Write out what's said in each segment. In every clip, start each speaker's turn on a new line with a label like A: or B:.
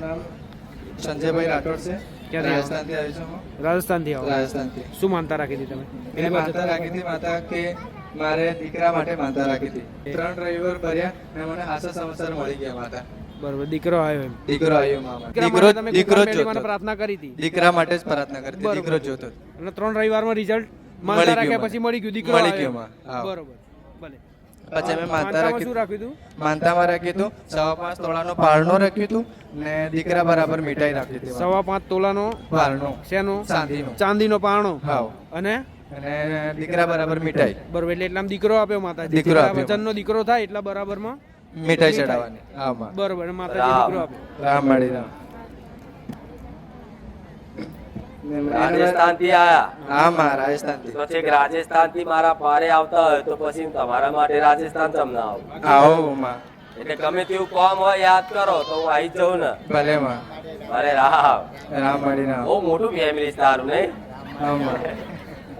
A: મારું નામ? સંજયભાઈ રાઠોડ છે. રાજસ્થાનથી આવ્યો છું. હું.
B: રાજસ્થાનથી આવો.
A: રાજસ્થાનથી.
B: શું માનતા રાખી હતી તમે?
A: માનતા રાખી હતી માતા કે મારે દીકરા માટે માનતા રાખી હતી. ત્રણ રવિવાર ભર્યા ને મને આશા સમાચાર મળી ગયા માતા.
B: બરોબર દીકરો આવ્યો એમ.
A: દીકરો આવ્યો મામા.
B: દીકરો તમે
A: દીકરો જોતો.
B: પ્રાર્થના કરી હતી?
A: દીકરા માટે જ પ્રાર્થના કરી
B: હતી.
A: દીકરો જોતો
B: અને ત્રણ રવિવારમાં રિઝલ્ટ માનતા રાખ્યા પછી મળી ગયું. દીકરો
A: મળી ગયું.
B: બરોબર.
A: પછી અમે માનતા
B: માનતામાં
A: રાખી
B: શું રાખ્યું હતું
A: માનતામાં રાખ્યું હતું સવા પાંચ તોલાનો પારણો રાખ્યું હતું ને દીકરા બરાબર મીઠાઈ રાખી હતી.
B: સવા પાંચ તોલાનો
A: પારણો.
B: શેનો?
A: ચાંદીનો.
B: ચાંદીનો પારણો.
A: હાવ
B: અને?
A: અને દીકરા બરાબર મીઠાઈ.
B: બરોબર એટલે એટલામાં દીકરો આપ્યો માતા
A: દીકરો.
B: વચનનો દીકરો થાય એટલા બરાબરમાં
A: મીઠાઈ ચડાવવાની.
B: બરોબર
C: માતા
B: દીકરો આપ્યો.
A: રામ મળી રામ.
C: રાજસ્થાનથી આયા.
A: હા માં રાજસ્થાનથી.
C: તો છેક રાજસ્થાનથી મારા પારે આવતા હોય તો પછી તમારા માટે રાજસ્થાન ચમ ના આવું
A: આવો માં.
C: એટલે ગમે તેવું કામ હોય યાદ કરો તો હું આવી જાઉં ને.
A: ભલે માં.
C: અરે રામ.
A: રામ મળી રામ.
C: બહુ મોટું ફેમિલી તારું નહીં?
A: હા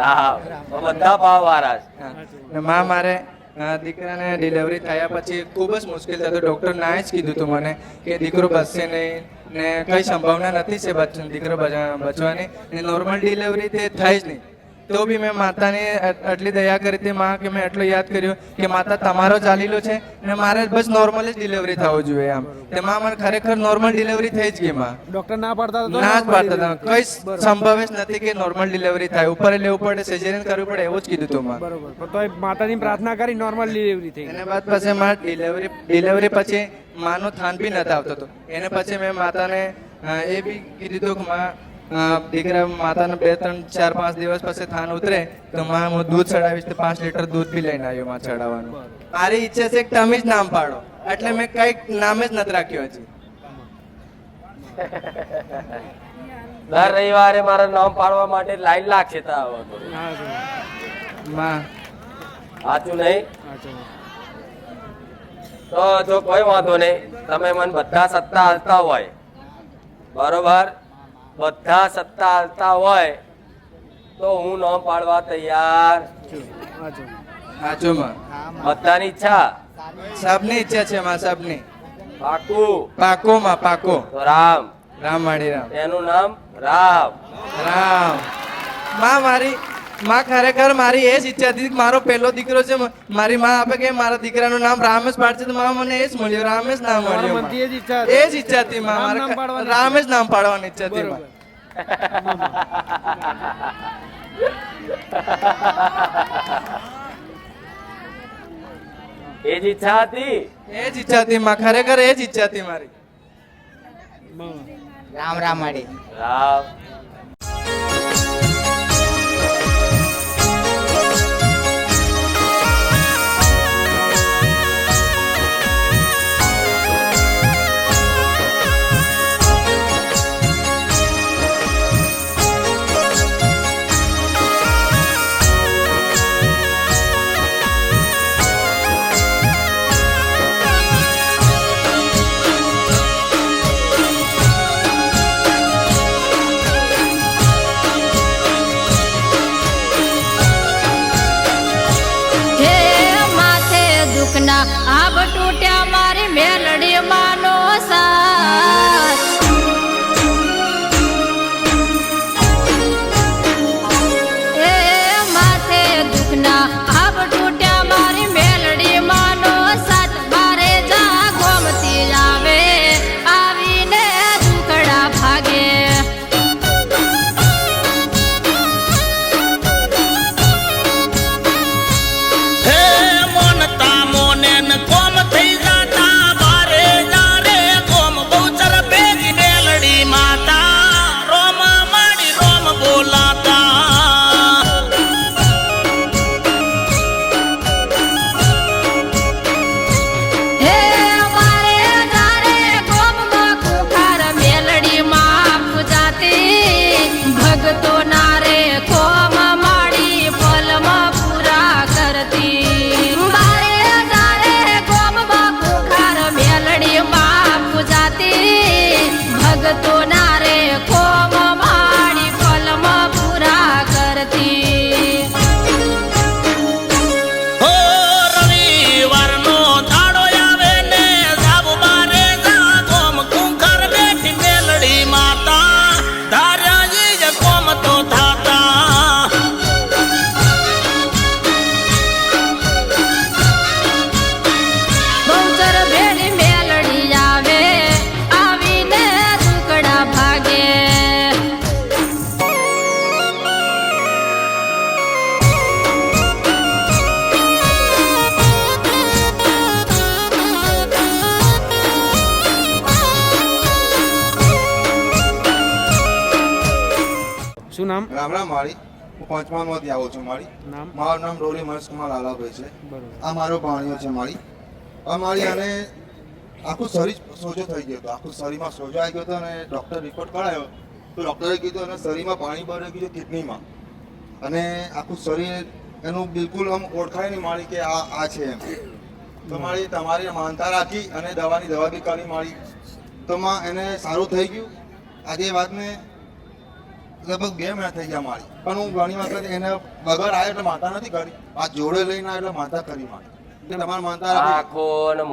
C: રામ. બધા ભાવ વાળા છે.
A: માં મારે દીકરાને ડિલિવરી થયા પછી ખૂબ જ મુશ્કેલ થતું ડૉક્ટર ના જ કીધું હતું મને કે દીકરો બચશે નહીં ને કઈ સંભાવના નથી છે દીકરો બચ- બચવાની. નોર્મલ ડિલિવરી તે થાય જ નહીં. તો બી મેં માતાની આટલી દયા કરી હતી માં કે મેં એટલો યાદ કર્યો કે માતા તમારો ચાલીલો છે ને મારે બસ નોર્મલ જ ડિલિવરી થવું જોઈએ આમ. તે માં મને ખરેખર નોર્મલ ડિલિવરી થઈ જ ગઈ માં.
B: ડોક્ટર ના પાડતા હતા
A: ના જ પાડતા હતા કઈ સંભવ જ નથી કે નોર્મલ ડિલિવરી થાય. ઉપર લેવું પડે સિઝેરિયન કરવું પડે એવું જ કીધું તું માં.
B: બરોબર. તો માતાની પ્રાર્થના કરી નોર્મલ ડિલિવરી થઈ
A: એને બાદ પછી માં ડિલિવરી ડિલિવરી પછી માનો થાન બી નતા આવતો હતો એને પછી મેં માતાને એ બી કીધું હતું કે માં દીકરા માતાના બે ત્રણ ચાર પાંચ દિવસ પછી થાન ઉતરે તો માં હું દૂધ ચડાવીશ તો પાંચ લીટર દૂધ બી લઈને આવ્યો માં ચડાવવાનું. મારી ઈચ્છા છે કે તમે જ નામ પાડો. એટલે મેં કંઈક નામ જ નથી રાખ્યું હજી.
C: દર રવિવારે મારા નામ પાડવા માટે લાઈન લાગશે સાચું નહીં? તો જો કોઈ વાંધો નહીં તમે મને બધા સત્તા હાલતા હોય. બરોબર? બધા સત્તા હાલતા હોય તો હું ન પાડવા તૈયાર
B: હા છે.
C: બધાની ઈચ્છા?
A: સબની ઈચ્છા છે માં સબની.
C: પાકું.
A: પાકો. માં પાકો
C: રામ.
A: રામ વાણી રામ.
C: એનું નામ રામ.
A: રામ. માં મારી માં ખરેખર મારી એ જ ઈચ્છા હતી કે મારો પહેલો દીકરો છે. મારી માં આપે કે મારા દીકરાનું નામ રામેશ પાડશે તો માં મને એ જ મળ્યું. રામેશ નામ મળ્યું
B: એ જ ઈચ્છા. હતી.
A: એ જ ઈચ્છા હતી માં
B: રામ નામ પાડવાની
A: રામ જ નામ પાડવાની ઈચ્છા હતી
C: એ જ ઈચ્છા હતી?
A: એ જ ઈચ્છા હતી માં ખરેખર એ જ ઈચ્છા હતી મારી.
D: રામ રામ
C: રામ.
E: દુખના આબ
B: નામ?
D: રામ રામ મારી હું પંચમહાલમાંથી આવું છું મારી
B: નામ?
D: મારું નામ ડોલી મહેશકુમાર લાલાભાઈ છે.
B: બરોબર.
D: આ મારો ભાણિયો છે મારી આ મારી અને આખું શરીર સોજો થઈ ગયો હતો. આખું શરીરમાં સોજો આવી ગયો હતો અને ડૉક્ટર રિપોર્ટ કરાયો તો ડૉક્ટરે કીધું અને શરીરમાં પાણી ભરાઈ ગયું કિડનીમાં. અને આખું શરીર એનું બિલકુલ આમ ઓળખાય નહીં મારી કે આ આ છે એમ. તો મારી તમારી માનતા રાખી અને દવાની દવા બી કરી મારી તો માં એને સારું થઈ ગયું. આજે વાતને લગભગ બે મહિના થઈ ગયા મારી પણ હું ઘણી વખત એને વગર આવ્યો એટલે માતા નથી કરી. આ જોડે લઈને આવ્યો એટલે માતા કરી મારી એટલે તમારે માનતા રાખી
C: આંખો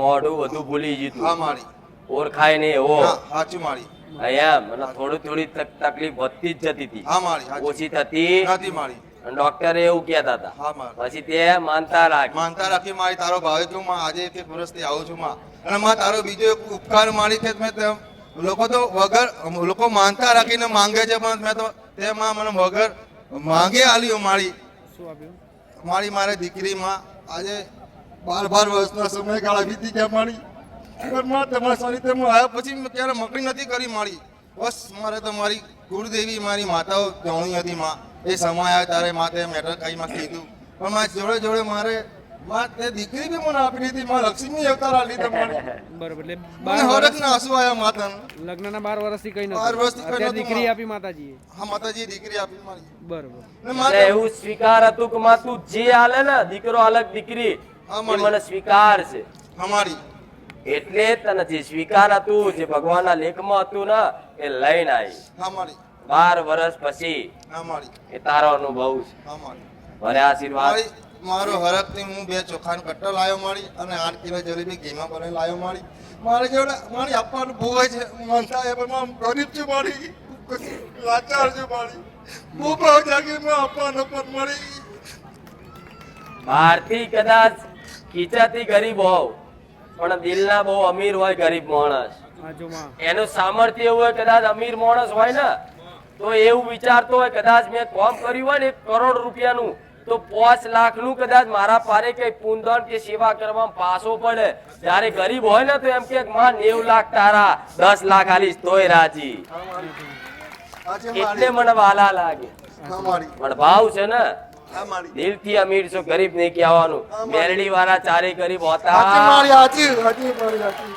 C: મોઢું બધું ભૂલી
D: હા મારી
C: ઓળખાય નહીં એવો.
D: સાચું મારી
C: અહીંયા મને થોડી થોડી તકલીફ વધતી જ જતી હતી.
D: હા મારી
C: ઓછી થતી.
D: નથી મારી
C: ડોક્ટરે એવું કહેતા હતા.
D: હા
C: પછી તે માનતા રાખી.
D: માનતા રાખી મારી તારો ભાવે છું માં આજે વર્ષથી આવું છું માં. અને માં તારો બીજો એક ઉપકાર મારી છે મેં તેમ લોકો તો વગર લોકો માનતા રાખીને માંગે છે પણ મેં તો તેમાં મને વગર માંગે આલ્યો મારી. મારી મારે દીકરીમાં આજે બાર બાર વર્ષના સમયગાળા વીતી ગયા મારી. પણ માં તમારા સાનિધ્યમાં આવ્યા પછી મેં ક્યારે મકડી નથી કરી મારી. બસ મારે તો મારી કુળદેવી મારી માતાઓ જાણી હતી માં. એ સમય આવ્યા ત્યારે માતે મેટર કઈમાં કીધું. પણ મારી જોડે જોડે મારે તે દીકરી બી મને આપી દીધી. માં લક્ષ્મી અવતાર આલી તમારી
B: બરોબર એટલે બાર
D: હરક ના આંસુ આવ્યા માતાના.
B: લગ્નના બાર વર્ષથી કઈ
D: બાર વર્ષથી
B: નતું
D: કંઈ
B: અત્યારે
D: નહોતું
B: દીકરી આપી માતાજીએ.
D: હા માતાજી દીકરી આપી મારી.
B: બરોબર.
D: ને માતા
C: એવું સ્વીકાર હતું કે માં તું જે હાલે ને દીકરો અલગ દીકરી એ મને સ્વીકાર છે.
D: અમારી
C: એટલે જ તને જે સ્વીકાર હતું જે ભગવાનના લેખમાં હતું ને એ લઈને આવી બાર વર્ષ પછી એ તારો અનુભવ છે.
D: હા મારી.
C: મને આશીર્વાદ
D: મારી હરકથી હું બે ચોખાનો કટ્ટો લાવ્યો મારી અને આઠ કિલો જલેબી ઘીમાં ભરીને લાવ્યો મારી. મારે જોડે મારી આપવાનું બહુ જ છે. માનતા એ પણ ગરીબ છું મારી. લાચાર છું મારી. ભાવ જાગી મેં પણ મળી
C: બહારથી કદાચ ખીચાથી ગરીબ હોવ પણ દિલના બહુ અમીર હોય ગરીબ માણસ.
B: હા
C: એનું સામર્થ્ય એવું હોય કદાચ અમીર માણસ હોય ને તો એવું વિચારતો હોય કદાચ મેં કોમ કર્યું હોય ને એક કરોડ રૂપિયાનું તો પાંચ લાખનું કદાચ મારા પારે કઈ પૂંદણ કે સેવા કરવામાં પાસો પડે. જ્યારે ગરીબ હોય ને તો એમ કે માં નેવ લાખ તારા દસ લાખ આલીશ તોય રાજી. એટલે મને વાલા લાગે. પણ ભાવ છે ને.
D: દિલથી
C: દિલથી અમીર છો ગરીબ નહીં કહેવાનું. મેરડી વાળા ચારે ગરીબ હોતા
D: મારી હાચી હાચી મારી હાચી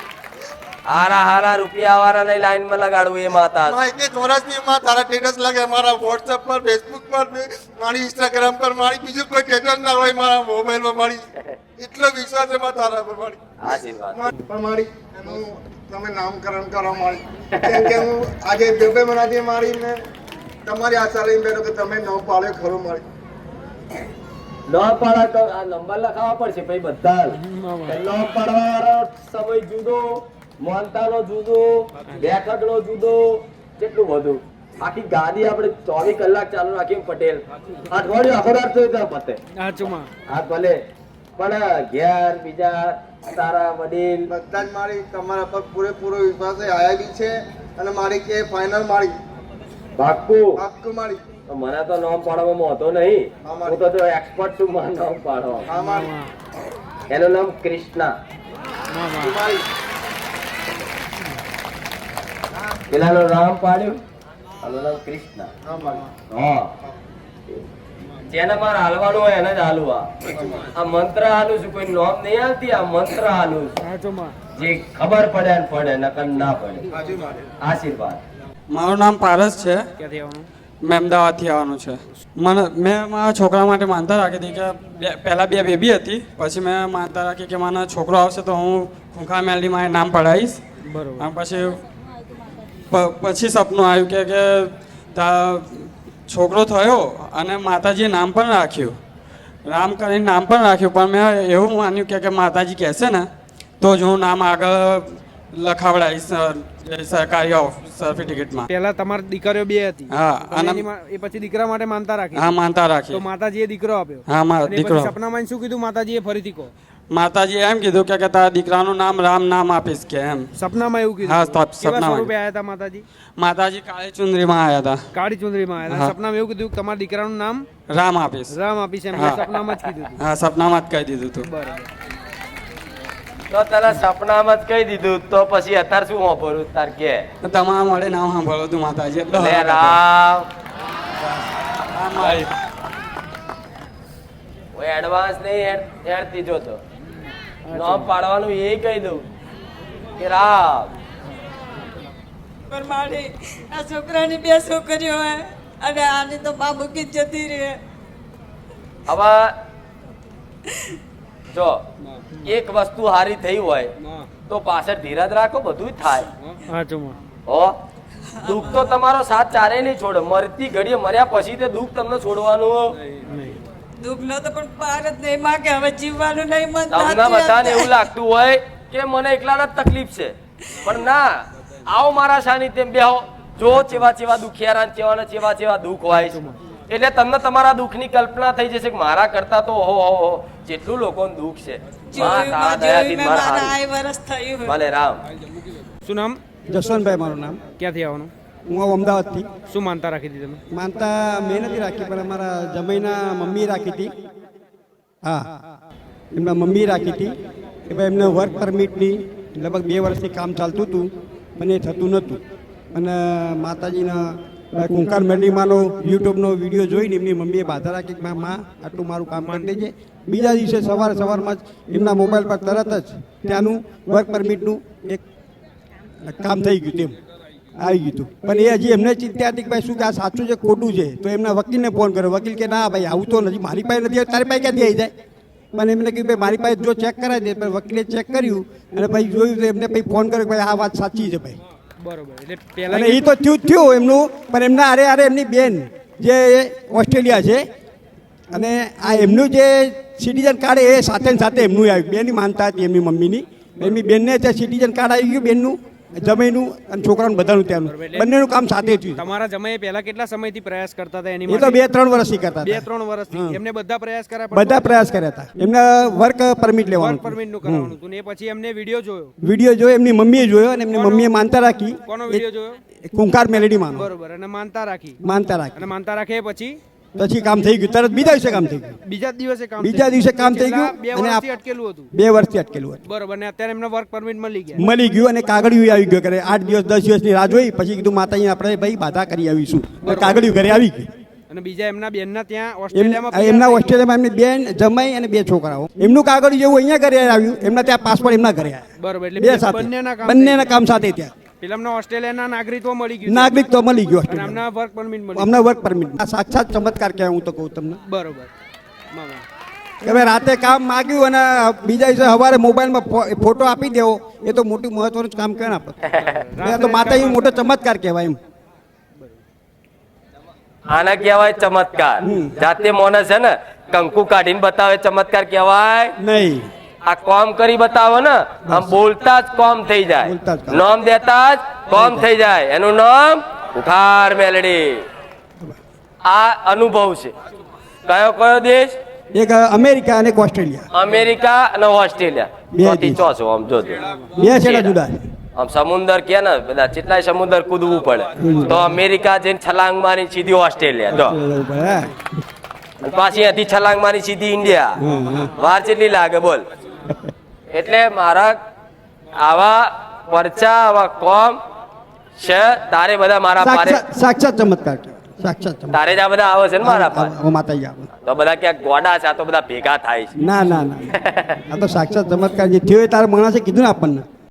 C: હારા હારા રૂપિયા વાળા ને લાઈનમાં લગાડવું એ માતા.
D: માં એક એક વર્ષની માં તારા સ્ટેટસ લાગે મારા વોટ્સએપ પર ફેસબુક પર મારી ઇન્સ્ટાગ્રામ પર મારી બીજું કોઈ સ્ટેટસ ના હોય મારા મોબાઈલમાં મારી. એટલો વિશ્વાસ છે માં તારા પર મારી.
C: આશીર્વાદ.
D: પણ મારી એનું તમે નામકરણ કરો મારી. કેમ કે હું આજે બે મહિનાથી મારી મેં તમારી આશા લઈને બેઠો કે તમે ન પાડ્યો ખરો મારી.
C: ન પાડા તો આ નંબર લખાવવા પડશે ભાઈ બધા ન પાડવાનો સમય જુદો. મોનતાનો જુદો બેઠકનો જુદો કેટલું બધું. આખી ગાડી આપણે ચોવીસ કલાક ચાલુ રાખીએ પટેલ. અઠવાડિયું આખો રાત જોઈ ત્યાં પતે.
B: હા
C: ભલે. પણ ઘેર બીજા તારા વડીલ.
D: બધા જ મારી તમારા પર પૂરેપૂરો વિશ્વાસ આયા બી છે અને મારી કે ફાઇનલ મારી.
C: ભાગકુ
D: ભાગકુ મારી.
C: તો મને તો નામ પાડવામાં હોતો નહીં.
D: હા,
C: તો એક્સપર્ટ છું મારું નામ પાડવા.
D: હા મારી.
C: એનું નામ કૃષ્ણા પેલાનું નામ પાડ્યું? આનું નામ કૃષ્ણ.
D: હા. મારી
C: જેને મારે હાલવાનું હોય એને જ હાલવું આ. આ મંત્ર હાલું છું કોઈ નોમ નહીં હાલતી આ મંત્ર હાલું છું.
B: જો
C: ખબર પડે ને પડે નકર ના પડે. આશીર્વાદ.
A: મારું નામ પારસ છે. મેં અમદાવાદથી આવવાનું છે. મને મેં મારા છોકરા માટે માનતા રાખી હતી કે બે- પહેલાં બે બેબી હતી પછી મેં માનતા રાખી કે મારા છોકરો આવશે તો હું ખૂંખા મારે નામ પડાવીશ.
B: બરાબર.
A: પછી પછી સપનું આવ્યું કે કે છોકરો થયો અને માતાજીએ નામ પણ રાખ્યું. રામ કરીને નામ પણ રાખ્યું પણ મેં એવું માન્યું કે કે માતાજી કહેશે ને તો જ હું નામ આગળ લખાવડાવીશ સરકારી સર્ટિફિકેટમાં
B: પહેલા તમારી દીકરીઓ બે હતી.
A: હા અને
B: એ પછી દીકરા માટે માનતા રાખી.
A: હા માનતા
B: તો માતાજીએ દીકરો આપ્યો.
A: હા દીકરો.
B: સપનામાં શું કીધું? માતાજીએ ફરીથી કહો.
A: માતાજીએ એમ કીધું કે કે તારા દીકરાનું નામ રામ નામ આપીશ કે એમ.
B: સપનામાં એવું કીધું?
A: હા,
B: કેવા
A: સપ- સપનામાં.
B: સ્વરૂપે આવ્યા હતા માતાજી?
A: માતાજી કાળી ચુંદરીમાં આવ્યા હતા
B: કાળી ચુંદરીમાં આવ્યા હતા સપનામાં એવું કીધું કે તમારા દીકરાનું નામ
A: રામ આપીશ.
B: રામ આપીશ એમ. સપનામાં જ કીધું
A: હા સપનામાં જ કહી દીધું હતું
B: બરાબર.
C: તો તારા સપનામાં જ કહી દીધું તો પછી અત્યારે શું વાપરું તાર કે?
A: તમારા મળે નામ સાંભળ્યું તું માતાજી એટલે
C: રામ. એડવાન્સ નહીં હેડ- હેડતી જોતો નામ પાડવાનું એ કહી દઉં કે રામ.
F: પણ મારી આ છોકરાની બે છોકરીઓ હે અને આની તો બા મૂકી જતી રહે.
C: હવે જો એક વસ્તુ હારી થઈ હોય તો પાછળ ધીરજ રાખો બધું જ થાય હો દુઃખ તો તમારો સાથ ચારે નહીં છોડે. મરતી ઘડીએ મર્યા પછી તે દુઃખ તમને છોડવાનું.
B: નહીં
F: ન તો પણ પાર જ નહીં. માં કે હવે જીવવાનું નહીં મન
C: તમને બધાને એવું લાગતું હોય કે મને એકલાને જ તકલીફ છે. પણ ના આવો મારા સાનિધ્યમ બેહો. જો ચેવા ચેવા દુખિયારા ને ચેવા ને ચેવા ચેવા દુઃખ હોય છે. એટલે તમને તમારા દુઃખની કલ્પના થઈ જશે કે મારા કરતા તો ઓહો ઓહો જેટલું લોકોનું દુઃખ છે. ભલે રામ.
B: શું નામ?
G: જસવંતભાઈ મારું નામ.
B: ક્યાંથી આવવાનું?
G: હું આવું અમદાવાદથી.
B: શું માનતા રાખી હતી તમે?
G: માનતા મેં નથી રાખી પણ અમારા જમાઈના મમ્મી રાખી હતી. હા. એમના મમ્મી રાખી હતી કે ભાઈ એમને વર્ક પરમિટની લગભગ બે વર્ષથી કામ ચાલતું હતું પણ એ થતું નહોતું. અને માતાજીના કુંકાર મેડીમાનો યુટ્યુબનો વીડિયો જોઈને એમની મમ્મીએ બાધા રાખી કે મા આટલું મારું કામ કરી દેજે. બીજા દિવસે સવારે સવારમાં જ એમના મોબાઈલ પર તરત જ ત્યાંનું વર્ક પરમિટનું એક કામ થઈ ગયું તેમ આવી ગયું હતું. પણ એ હજી એમને ચિંતા હતી કે ભાઈ શું કે આ સાચું છે ખોટું છે? તો એમના વકીલને ફોન કર્યો. વકીલ કે ના ભાઈ આવું તો નથી. મારી પાસે નથી તારી પાસે ક્યાંથી આવી જાય? પણ એમને કહ્યું ભાઈ મારી પાસે જો ચેક કરાવી દે. પણ વકીલે ચેક કર્યું અને પછી જોયું તો એમને પછી ફોન કર્યો કે ભાઈ આ વાત સાચી છે ભાઈ.
B: બરોબર. એટલે
G: અને એ તો થયું થયું એમનું પણ એમના અરે અરે એમની બેન જે ઓસ્ટ્રેલિયા છે અને આ એમનું જે સિટીઝન કાર્ડ એ સાથે સાથે એમનું આવ્યું. બેની માનતા હતી એમની મમ્મીની. એમની બેનને ત્યાં સિટીઝન કાર્ડ આવી ગયું બેનનું. જમીનું અને છોકરાનું બધાનું ત્યાંનું. બંનેનું કામ સાથે થયું
B: તમારા જમાઈએ પહેલા કેટલા સમયથી પ્રયાસ કરતા હતા એની
G: એ તો બે ત્રણ વર્ષથી કરતા
B: બે ત્રણ વર્ષથી. એમને બધા પ્રયાસ કર્યા
G: બધા પ્રયાસ કર્યા હતા. એમને વર્ક પરમિટ લેવાનું
B: પરમિટનું પરમિટનું કરાવવાનું હતું ને પછી એમને વીડિયો જોયો?
G: વીડિયો જોયો એમની મમ્મીએ જોયો અને એમની મમ્મીએ માનતા રાખી.
B: કોનો વીડિયો જોયો?
G: કુંકાર મેલેડી માનો.
B: બરોબર અને માનતા રાખી.
G: માનતા રાખી.
B: અને માનતા રાખે પછી?
G: પછી કામ થઈ ગયું. તરત બીજા દિવસે કામ થઈ ગયું.
B: બીજા દિવસે કામ
G: બીજા દિવસે કામ થઈ ગયું
B: બે
G: અને
B: વર્ષથી અટકેલું હતું.
G: બે વર્ષથી અટકેલું હતું.
B: બરોબર ને અત્યારે એમને વર્ક પરમિટ મળી ગયા.
G: મળી ગયું અને કાગળિયું આવી ગયું. કરે આઠ દિવસ દસ દિવસની રાહ જોઈ પછી કીધું માતાજી આપણે ભાઈ બાધા કરી આવીશું. કાગળિયું ઘરે આવી ગઈ
B: અને બીજા એમના બેનના ત્યાં ઓસ્ટ્રેલિયામાં
G: એમના ઓસ્ટ્રેલિયામાં એમની બેન જમાઈ અને બે છોકરાઓ. એમનું કાગળ જેવું અહીંયા ઘરે આવ્યું. એમના ત્યાં પાસપોર્ટ એમના ઘરે આવ્યા.
B: બરોબર એટલે
G: બે
B: બે-
G: સાથે.
B: બંનેના કામ
G: બંનેના કામ સાથે ત્યાં.
B: પેલા ઓસ્ટ્રેલિયાના નાગરિકત્વ મળી ગયું
G: નાગરિકત્વ મળી ગયો ઓસ્ટ્રેલિયા
B: એમના વર્ક પરમિટ મળી
G: અમને વર્ક પરમિટ આ સાક્ષાત ચમત્કાર કહેવાય હું તો કહું તમને.
B: બરોબર.
G: હવે રાતે કામ માગ્યું અને બીજા દિવસે સવારે મોબાઈલમાં ફોટો આપી દેવો એ તો મોટું મહત્વનું જ કામ કહેવાય ને આપણે. એ તો મોટો ચમત્કાર કહેવાય એમ.
C: આના કહેવાય ચમત્કાર. જાતે મોને છે ને કંકુ કાઢીને બતાવે ચમત્કાર કહેવાય.
G: નહીં.
C: આ કોમ કરી બતાવો ને આમ બોલતા જ કોમ થઈ જાય. નામ દેતા જ કોમ થઈ જાય. એનું નામ ઉઠાર મેલડી. આ અનુભવ છે. કયો કયો દેશ?
G: એક અમેરિકા અને ઓસ્ટ્રેલિયા.
C: અમેરિકા અને ઓસ્ટ્રેલિયા.
G: બે ચો
C: છો આમ જોજો
G: બે છેડા જુદા
C: આમ સમુદ્ર કે ને બધા કેટલાય સમુદ્ર કૂદવું પડે. તો અમેરિકા જઈને છલાંગ મારી સીધી ઓસ્ટ્રેલિયા. જો. પાછી અહીંયાથી છલાંગ મારી સીધી ઇન્ડિયા. વાર કેટલી લાગે બોલ. એટલે મારા આવા પરચા આવા કોમ છે તારે બધા મારા પારે
G: સાક્ષાત ચમત્કાર. સાક્ષાત
C: તારે જ આ બધા આવે છે ને મારા પાસે
G: ઓ માતાજી આવે.
C: તો બધા ક્યાંક ગોડા છે આ તો બધા ભેગા થાય છે.
G: ના ના ના આ તો સાક્ષાત ચમત્કાર જે થયો તારા માણસે કીધું ને આપણને.